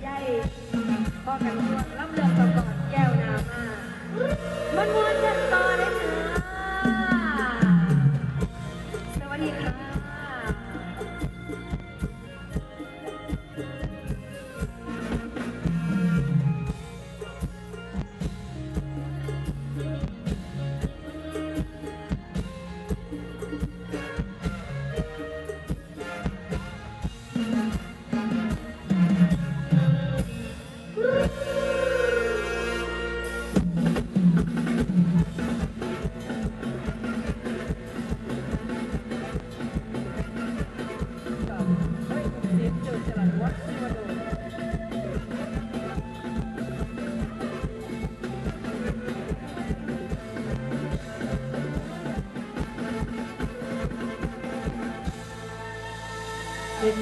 ใหญ่พ่อกันทวดล้ำเลือกก่อนแก้วนามามันม้วนจันต่อได้ถึง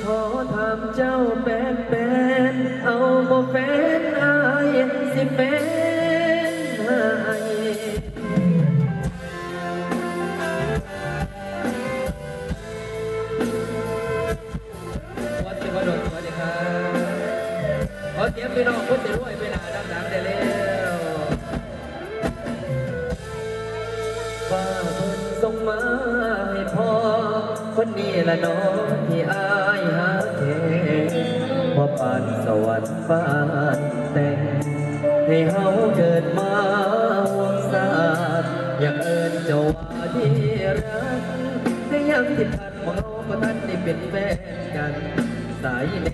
ขอถามเจ้าแบนแบนเอาบ่แฟนอายสิแฟนาเจ้าดดสวัสดีครัเสียงพี่น้อวย คนนี้ละน้องที่อายหาเทว่าปานสวรรค์ฟ้าแต่ง ให้เฮาเกิดมาวงศาสอยากเอิญเจ้าว่าที่รักแต่ยังที่ผ่านของเราก็ตั้นได้เป็นแฟนกัน สายใน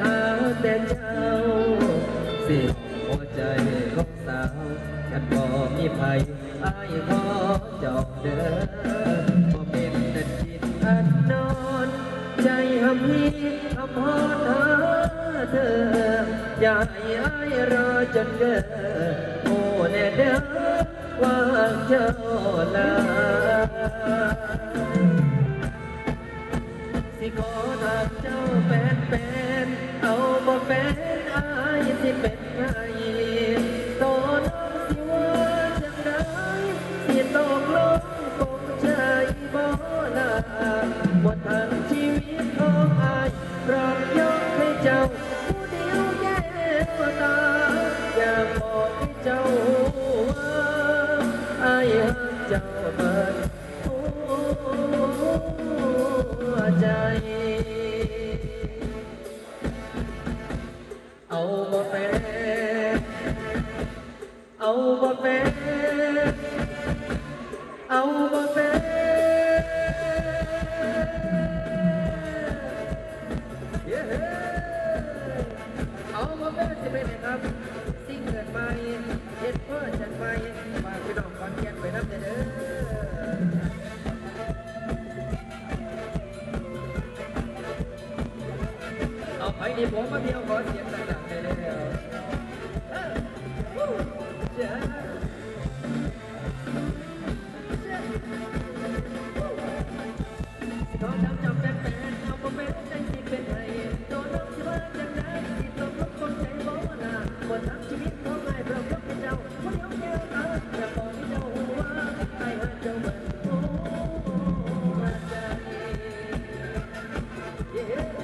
หาแต่เช้าสิหัวใจของสาวฉันบอมีภัยไอ้ขอจอกเด้อบ่เป็นแต่จิตอันนอน ใจหำฮีหำหอนหาเธออย่าให้อ้รอจนเด้อโอ้แน่เด้อว่าเจ้าลาสิขอทางเจ้า ฟนเอาบ่แฟนอาที่เป็นไผโตน้องสิว่าจังไดสิตกลงคงใจบ่ล่ะบ่ท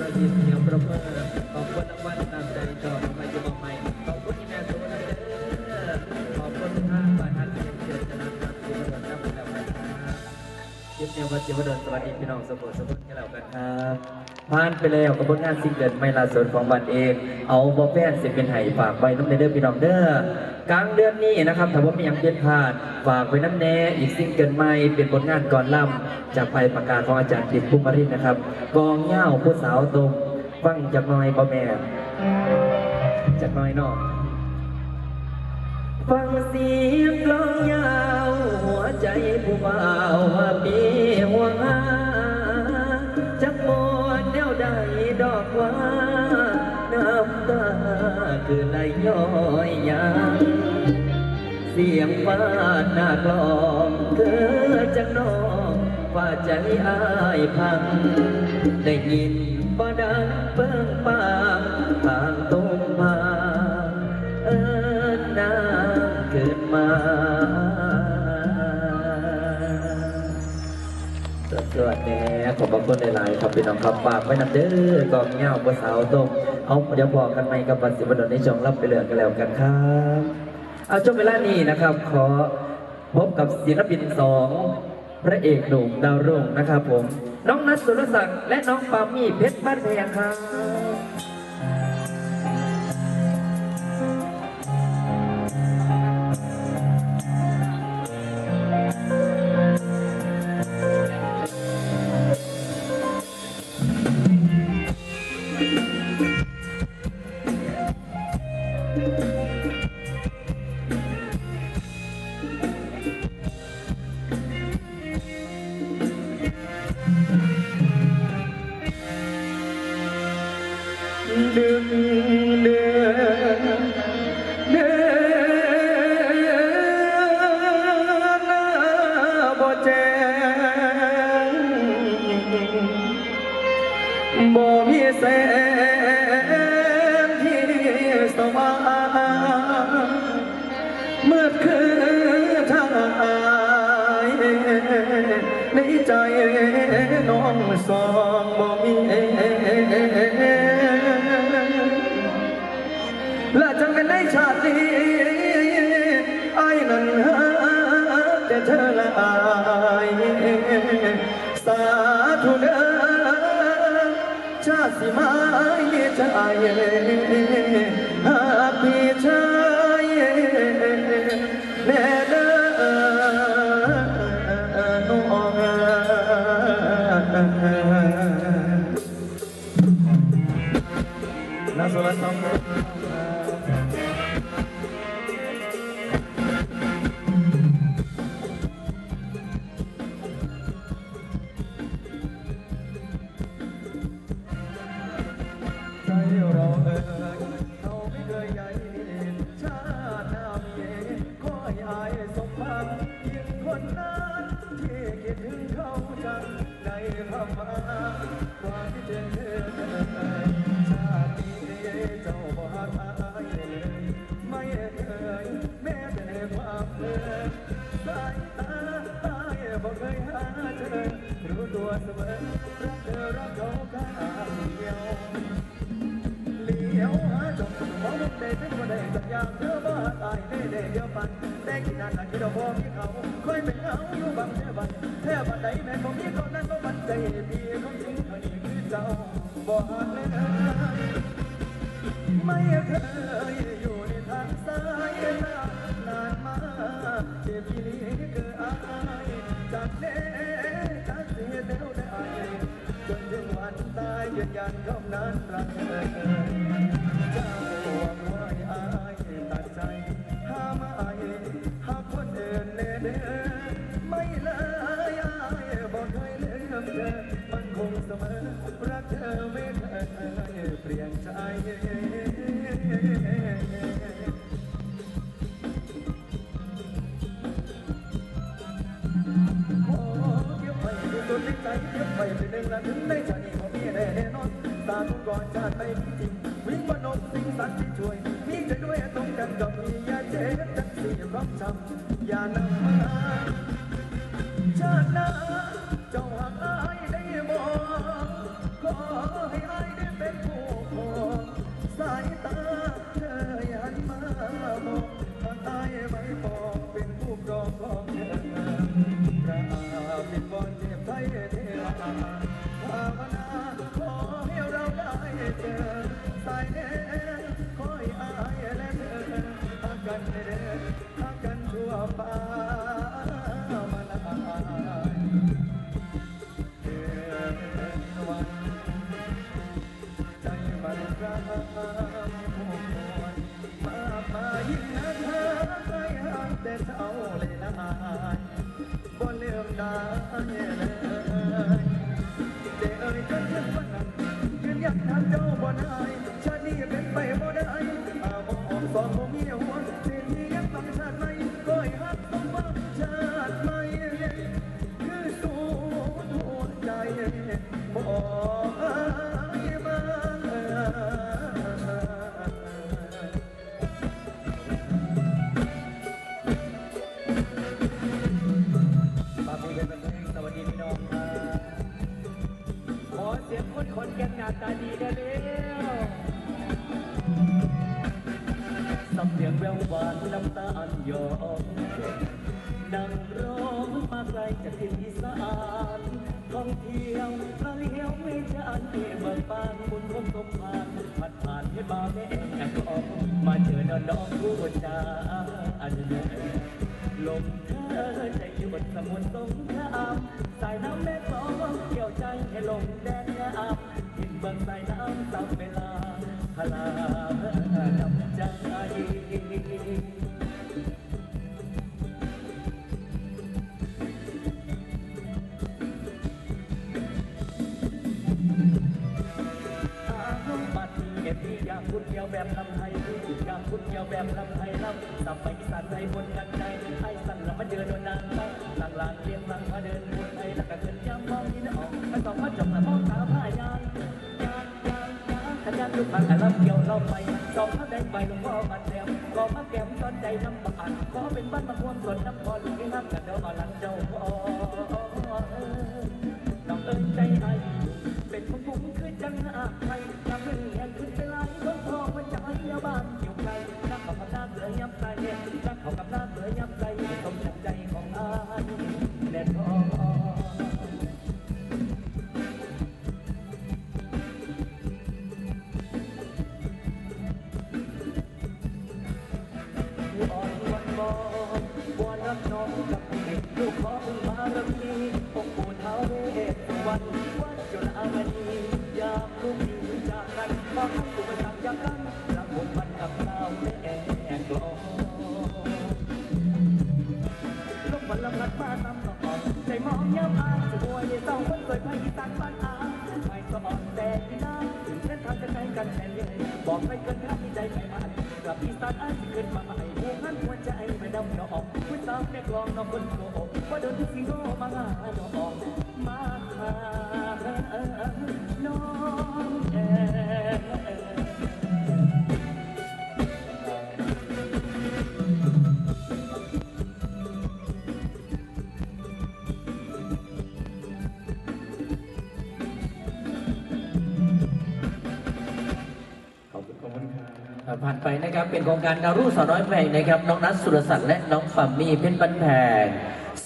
รอยยิ้มเสียงปรบมือขอบคุณรางวัลนำใจจอมาอยู่มาใหม่ขอบคุณที่แม่ตัวนะเด้อขอบคุณท่านประธานเกียรติชนะครับที่มาเดินรับแล้วนะครับยินดีว่าจิวดลสวัสดีพี่น้องสมุทรสมุทรกันแล้วกันครับผ่านไปแล้วกับผลงานซิงเกิลไม่ลาสนของบัตรเอง เอาบอแฟนสิเป็นไห้ฝากไว้น้ำในเด้อพี่น้องเด้อ กลางเดือนนี้นะครับถ้าว่าไมีอย่างเด็ดขาดฝากไว้น้ำแน่อีกซิงเกิลใหม่เป็นผลงานก่อนล่ำจากไปประกาศของอาจารย์ดิบภูมิรินนะครับ กองเหย้าผู้สาวตรงฟังจากน้อยบ่แม่จากน้อยนอกฟังเสียงกลองยาว หัวใจผู้บ่าวว่ามีห่วงาจักมวนแนวใดดอกว่าน้ำตาคือไหลย้อยยา เสียงฟ้าหน้ากลองเธอจักน้องฟ้าใจอายพัง ได้ยินบ่ดังเปิ้งปางทางตรงมาเอิ้นน้ำเกิดมาสวัสดีขอบพระคุณหลายๆครับพี่น้องครับฝากไว้นำเด้อกองเงาภาษาวตรงเอาเดี๋ยวบอกันใหม่กับวันศิวดลในช่องรับไปเลือกันแล้วกันครับ เอาช่วงเวลานี้นะครับ ขอพบกับศิลปินสองพระเอกหนุ่มดาวรุ่งนะครับผม น้องนัทสุรศักดิ์และน้องปามี่เพชรบ้านแพงครับ اسمعي تعالي هبي تعالي لا That's what I sound like. แค่บันไดแม่นบ่มีคนนั้นบ่บันใจพี่คนจริงคนนี้คือเจ้าบ่อาจเลยไม่เคยอยู่ในทางสายตานานมาเจ็บที่นี้เกิดอะไรจากเด็กจากเสียเดวได้จนถึงวันตายยืนยันคำนั้นรักเธอ งและถึงในชาตินี้ผมมีแน่แน่นอนสาธุก่อนชาติไม่จริงวิ่งบนนกสิงสันที่ช่วยมีใจด้วยตรงกันก็มียาเจ็บจักสี่ร้องช้ำ นอน้องผู้จาอันเหนื่ลมเธอใจอยู่บนสมุนทรสงคราบสายน้ำแม่คลองเกี่ยวใจให้ลงแดนอับกินเบื้งสายน้ำตามเวลาพลาดำใจเก็บที่อยากพูดเดียวแบบ กับพุทธยวแบบลำไทยลำสับไปสัตานไทยบนกันใจไอ้สั่นละมันเจอโดนนางไปหลังหลังเรียงหลังพาเดินบนไอ้หลักกันเทินย้ำมองนี่นะออกมาสองพัดจมละมองตาผ้ายางยางยางยางขยันลูกมาขลับเกี่ยวเราไปสองพัดได้ไปลวงพ่อมันแดงก็มาแก้มตอนใจน้ำปานก็เป็นบ้านมาควมสดน้ำพอลูกให้รักกันเดี๋มาหลังเจ้าพ่อน้องเอิญใจไอ้เป็นผู้บุ้งคือจังหน้าใคร รับน้องกับเด็กลูกขอพึ่งมาระพีองค์ปู่ท้าวเวสสุวรรณวัดจุฬามณียามลูกดีจากกันมาเข้าสู่ประจักษ์จากกันรักผมมันกับเราแม่แอนกลองลมมันละพัดมาตามต่อใจมองย้ำอายจะบวยเศร้าคนสวยพายีตันบ้านอาไม่ก็อ่อนแต่ที่น้าถึงเส้นทางจะไกลกันแค่เลยบอกไปเกินท่าที่ใจไม่มันกับอีสานอาย กลองน้องคนโกว่าเดินที่สิงโตมาหาน้อง ไปนะครับ เป็นโครงการดาวรุ่งสาวน้อยเพงนะครับน้องนัทสุรศักดิ์และน้องปัมมี่เพ็ญบันแพง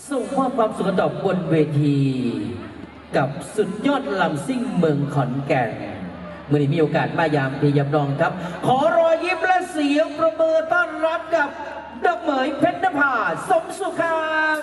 ส่งมอบความสุขต่อบนเวที กับสุดยอดลำซิ่งเมืองขอนแก่นเมื่อนี้มีโอกาสมายามพียำนองครับ ขอรอยยิ้มและเสียงประเมินต้อนรับกับดอกเหมยเพชรนภาสมสุขาม